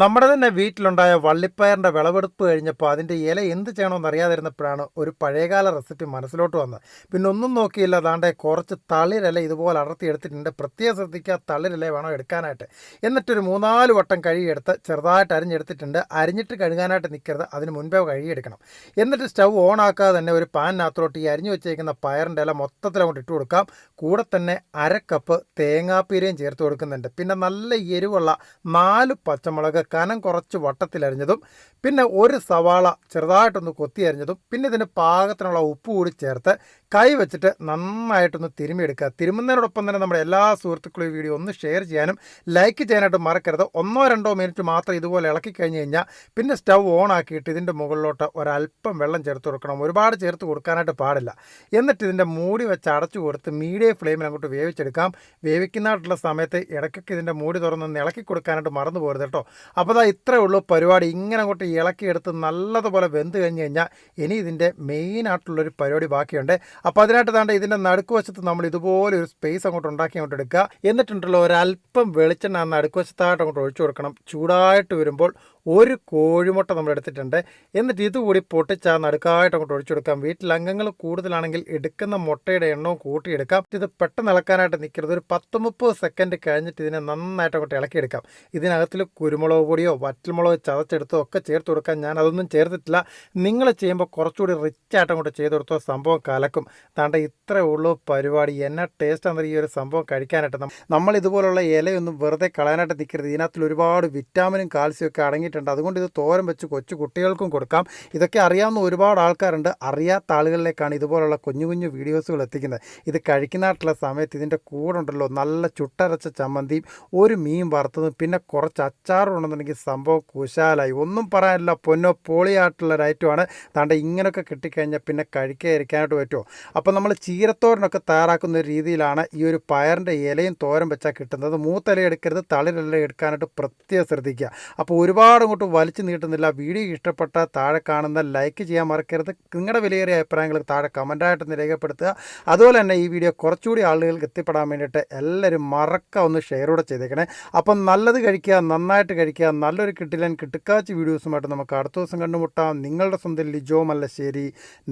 നമ്മുടെ തന്നെ വീട്ടിലുണ്ടായ വള്ളിപ്പയറിന്റെ വിളവെടുപ്പ് കഴിഞ്ഞപ്പോൾ അതിന്റെ ഇല എന്ത് ചെയ്യണമെന്ന് അറിയാതിരുന്നപ്പോഴാണ് ഒരു പഴയകാല റെസിപ്പി മനസ്സിലോട്ട് വന്നത്. പിന്നെ ഒന്നും നോക്കിയില്ല അതാണ്ട് കുറച്ച് തളിരില ഇതുപോലെ അടർത്തി എടുത്തിട്ടുണ്ട്. പ്രത്യേകം ശ്രദ്ധിക്കുക തളിരില വേണം എടുക്കാനായിട്ട്. എന്നിട്ടൊരു മൂന്നാൽ വട്ടം കഴുകിയെടുത്ത് ചെറുതായിട്ട് അരിഞ്ഞെടുത്തിട്ടുണ്ട്. അരിഞ്ഞിട്ട് കഴുകാനായിട്ട് നിൽക്കരുത് അതിന് മുൻപേ കഴുകിയെടുക്കണം. എന്നിട്ട് സ്റ്റൗ ഓൺ ആക്കാതെ തന്നെ ഒരു പാനിനകത്തോട്ട് ഈ അരിഞ്ഞു വെച്ചേക്കുന്ന പയറിന്റെ ഇല മൊത്തത്തിൽ അങ്ങോട്ട് ഇട്ട് കൊടുക്കാം. കൂടെ തന്നെ അര കപ്പ് തേങ്ങാപ്പീരയും ചേർത്ത് കൊടുക്കുന്നുണ്ട്. പിന്നെ നല്ല എരിവുള്ള നാല് പച്ചമുളക് കനം കുറച്ച് വട്ടത്തിലരിഞ്ഞതും പിന്നെ ഒരു സവാള ചെറുതായിട്ടൊന്ന് കൊത്തി അരിഞ്ഞതും പിന്നെ ഇതിന് പാകത്തിനുള്ള ഉപ്പ് കൂടി ചേർത്ത് കൈ വെച്ചിട്ട് നന്നായിട്ടൊന്ന് തിരുമ്മിയെടുക്കുക. തിരുമുന്നതിനോടൊപ്പം തന്നെ നമ്മുടെ എല്ലാ സുഹൃത്തുക്കളും ഈ വീഡിയോ ഒന്ന് ഷെയർ ചെയ്യാനും ലൈക്ക് ചെയ്യാനായിട്ട് മറക്കരുത്. ഒന്നോ രണ്ടോ മിനിറ്റ് മാത്രം ഇതുപോലെ ഇളക്കി കഴിഞ്ഞ് കഴിഞ്ഞാൽ പിന്നെ സ്റ്റൗ ഓൺ ആക്കിയിട്ട് ഇതിന്റെ മുകളിലോട്ട് ഒരല്പം വെള്ളം ചേർത്ത് കൊടുക്കണം. ഒരുപാട് ചേർത്ത് കൊടുക്കാനായിട്ട് പാടില്ല. എന്നിട്ട് ഇതിന്റെ മൂടി വെച്ച് അടച്ചു കൊടുത്ത് മീഡിയം ഫ്ലെയിമിൽ അങ്ങോട്ട് വേവിച്ചെടുക്കാം. വേവിക്കുന്നതായിട്ടുള്ള സമയത്ത് ഇടയ്ക്കൊക്കെ ഇതിന്റെ മൂടി തുറന്ന് ഇളക്കി കൊടുക്കാനായിട്ട് മറന്നു പോരുത് കേട്ടോ. അപ്പോൾ അതാ ഇത്രയേ ഉള്ളൂ പരിപാടി. ഇങ്ങനെ അങ്ങോട്ട് ഇളക്കിയെടുത്ത് നല്ലതുപോലെ വെന്ത് കഴിഞ്ഞ് കഴിഞ്ഞാൽ ഇനി ഇതിന്റെ മെയിനായിട്ടുള്ളൊരു പരിപാടി ബാക്കിയുണ്ട്. അപ്പോൾ അതിനായിട്ട് താണ്ട് ഇതിന്റെ നടുക്ക് വശത്ത് നമ്മൾ ഇതുപോലെ ഒരു സ്പേസ് അങ്ങോട്ട് ഉണ്ടാക്കി അങ്ങോട്ട് എടുക്കുക. എന്നിട്ടുണ്ടല്ലോ ഒരല്പം വെളിച്ചെണ്ണ ആ നടുക്ക് വശത്തായിട്ട് അങ്ങോട്ട് ഒഴിച്ചു കൊടുക്കണം. ചൂടായിട്ട് വരുമ്പോൾ ഒരു കോഴിമുട്ട നമ്മൾ എടുത്തിട്ടുണ്ട്. എന്നിട്ട് ഇതുകൂടി പൊട്ടിച്ച് ആ നടുക്കായിട്ട് അങ്ങോട്ട് ഒഴിച്ചു കൊടുക്കാം. വീട്ടിൽ അംഗങ്ങൾ കൂടുതലാണെങ്കിൽ എടുക്കുന്ന മുട്ടയുടെ എണ്ണവും കൂട്ടിയെടുക്കാം. ഇത് പെട്ടെന്ന് ഇളക്കാനായിട്ട് നിൽക്കരുത്. ഒരു പത്ത് മുപ്പത് സെക്കൻഡ് കഴിഞ്ഞിട്ട് ഇതിനെ നന്നായിട്ട് അങ്ങോട്ട് ഇളക്കിയെടുക്കാം. ഇതിനകത്തിൽ കുരുമുളക് പൊടിയോ വറ്റൽമുളക് ചതച്ചെടുത്തോ ഒക്കെ ചേർത്ത് കൊടുക്കാം. ഞാൻ അതൊന്നും ചേർത്തിട്ടില്ല. നിങ്ങൾ ചെയ്യുമ്പോൾ കുറച്ചുകൂടി റിച്ച് ആയിട്ട് അങ്ങോട്ട് ചെയ്ത് കൊടുത്തോ സംഭവം കലക്കും. താണ്ട ഇത്രേ ഉള്ളൂ പരിപാടി. എന്നാ ടേസ്റ്റ് ആണ് ഈ ഒരു സംഭവം കഴിക്കാനായിട്ട്. നമ്മൾ ഇതുപോലുള്ള ഇലയൊന്നും വെറുതെ കളയാനായിട്ട് നിൽക്കരുത് ഇതിനകത്തിൽ ഒരുപാട് വിറ്റാമിനും കാൽസ്യം ഒക്കെ അടങ്ങിയിട്ടുണ്ട്. അതുകൊണ്ട് ഇത് തോരൻ വെച്ച് കൊച്ചു കുട്ടികൾക്കും കൊടുക്കാം. ഇതൊക്കെ അറിയാവുന്ന ഒരുപാട് ആൾക്കാരുണ്ട്. അറിയാത്ത ആളുകളിലേക്കാണ് ഇതുപോലുള്ള കുഞ്ഞു കുഞ്ഞു വീഡിയോസുകൾ എത്തിക്കുന്നത്. ഇത് കഴിക്കുന്നതായിട്ടുള്ള സമയത്ത് ഇതിന്റെ കൂടെ ഉണ്ടല്ലോ നല്ല ചുട്ടരച്ച ചമ്മന്തിയും ഒരു മീൻ വറുത്തതും പിന്നെ കുറച്ച് അച്ചാറും ഉണ്ടെന്നുണ്ടെങ്കിൽ സംഭവം കുശാലായി. ഒന്നും പറയാനില്ല. പൊന്നോ പോളിയായിട്ടുള്ള ഒരു ഐറ്റമാണ് താണ്ട ഇങ്ങനെയൊക്കെ കിട്ടിക്കഴിഞ്ഞാൽ പിന്നെ കഴിക്കാതിരിക്കാനായിട്ട് പറ്റുമോ? അപ്പോൾ നമ്മൾ ചീരത്തോരനൊക്കെ തയ്യാറാക്കുന്ന ഒരു രീതിയിലാണ് ഈ ഒരു പയറിന്റെ ഇലയും തോരൻ വെച്ചാൽ കിട്ടുന്നത്. മൂത്തല എടുക്കരുത് തളിരില എടുക്കാനായിട്ട് പ്രത്യേകം ശ്രദ്ധിക്കുക. അപ്പോൾ ഒരുപാട് അങ്ങോട്ട് വലിച്ചു നീട്ടുന്നില്ല. വീഡിയോ ഇഷ്ടപ്പെട്ട താഴെ കാണുന്ന ലൈക്ക് ചെയ്യാൻ മറക്കരുത്. നിങ്ങളുടെ വിലയേറിയ അഭിപ്രായങ്ങൾ താഴെ കമന്റായിട്ടൊന്ന് രേഖപ്പെടുത്തുക. അതുപോലെ തന്നെ ഈ വീഡിയോ കുറച്ചുകൂടി ആളുകൾക്ക് എത്തിപ്പെടാൻ വേണ്ടിയിട്ട് എല്ലാവരും മറക്ക ഒന്ന് ഷെയർ കൂടെ ചെയ്തേക്കണേ. അപ്പം നല്ലത് കഴിക്കുക നന്നായിട്ട് കഴിക്കുക നല്ലൊരു കിട്ടിലൻ കിട്ടുക്കാച്ച് വീഡിയോസുമായിട്ട് നമുക്ക് അടുത്ത ദിവസം കണ്ടുമുട്ടാം. നിങ്ങളുടെ സ്വന്തം Lijo Mallassery.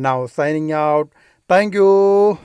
Now signing out Thank you.